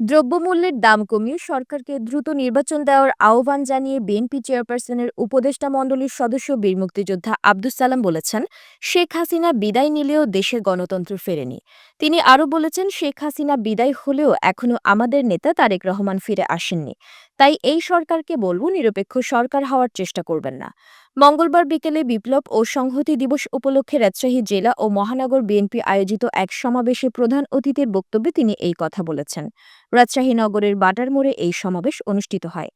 দ্রব্যমূল্যের দাম কমিয়ে সরকারকে দ্রুত নির্বাচন দেওয়ার আহ্বান জানিয়ে বিএনপি চেয়ারপারসনের উপদেষ্টা মণ্ডলীর সদস্য বীর মুক্তিযোদ্ধা আব্দুস সালাম বলেছেন, শেখ হাসিনা বিদায় নিলেও দেশের গণতন্ত্র ফেরেনি। তিনি আরও বলেছেন, শেখ হাসিনা বিদায় হলেও এখনও আমাদের নেতা তারেক রহমান ফিরে আসেননি। তাই এই সরকারকে বলব, নিরপেক্ষ সরকার হওয়ার চেষ্টা করবেন না। মঙ্গলবার বিকেলে বিপ্লব ও সংহতি দিবস উপলক্ষে রাজশাহী জেলা ও মহানগর বিএনপি আয়োজিত এক সমাবেশে প্রধান অতিথির বক্তব্যে তিনি এই কথা বলেছেন। রাজশাহী নগরের বাটার মোড়ে এই সমাবেশ অনুষ্ঠিত হয়।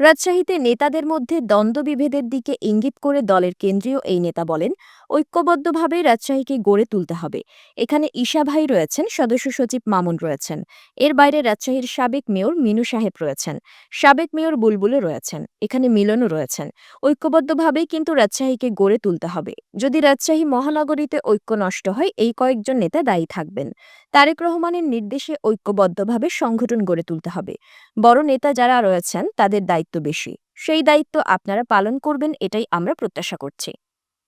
রাজশাহীতে নেতাদের মধ্যে দ্বন্দ্ব বিভেদের দিকে ইঙ্গিত করে দলের কেন্দ্রীয় এই নেতা বলেন, ঐক্যবদ্ধভাবে রাজশাহীকে গড়ে তুলতে হবে। এখানে ঈশা ভাই রয়েছেন, সদস্য সচিব মামুন রয়েছেন। এর বাইরে রাজশাহীর সাবেক মেয়র মিনু সাহেব রয়েছেন। সাবেক মেয়র বুলবুলও রয়েছেন। এখানে মিলনও রয়েছেন। ঐক্যবদ্ধভাবেই কিন্তু রাজশাহীকে গড়ে তুলতে হবে। যদি রাজশাহী মহানগরীতে ঐক্য নষ্ট হয়, এই কয়েকজন নেতা দায়ী থাকবেন। তারেক রহমানের নির্দেশে ঐক্যবদ্ধভাবে সংগঠন গড়ে তুলতে হবে। বড় নেতা যারা রয়েছেন, তাদের দায়িত্ব বেশি। সেই দায়িত্ব আপনারা পালন করবেন, এটাই আমরা প্রত্যাশা করছি।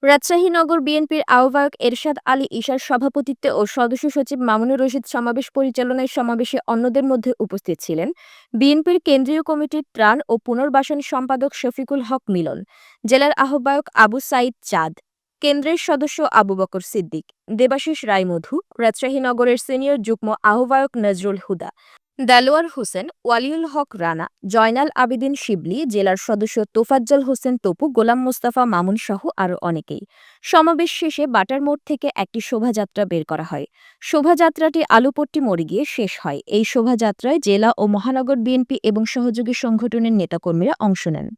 রাজশাহী নগর বিএনপির আহ্বায়ক এরশাদ আলী ঈশার সভাপতিত্বে ও সদস্য সচিব মামুনুর রশিদ সমাবেশ পরিচালনায় সমাবেশে অন্যদের মধ্যে উপস্থিত ছিলেন বিএনপির কেন্দ্রীয় কমিটির ত্রাণ ও পুনর্বাসন সম্পাদক শফিকুল হক মিলন, জেলার আহ্বায়ক আবু সাইদ চাঁদ, কেন্দ্রের সদস্য আবু বকর সিদ্দিক, দেবাশিস রায়মধু, রাজশাহী নগরের সিনিয়র যুগ্ম আহ্বায়ক নজরুল হুদা দেলোয়ার হোসেন, ওয়ালিউল হক রানা, জয়নাল আবেদিন শিবলি, জেলার সদস্য তোফাজ্জল হোসেন তপু, গোলাম মোস্তাফা মামুন সহ আরও অনেকেই। সমাবেশ শেষে বাটার মোড় থেকে একটি শোভাযাত্রা বের করা হয়। শোভাযাত্রাটি আলুপট্টি মোড়ে গিয়ে শেষ হয়। এই শোভাযাত্রায় জেলা ও মহানগর বিএনপি এবং সহযোগী সংগঠনের নেতাকর্মীরা অংশ নেন।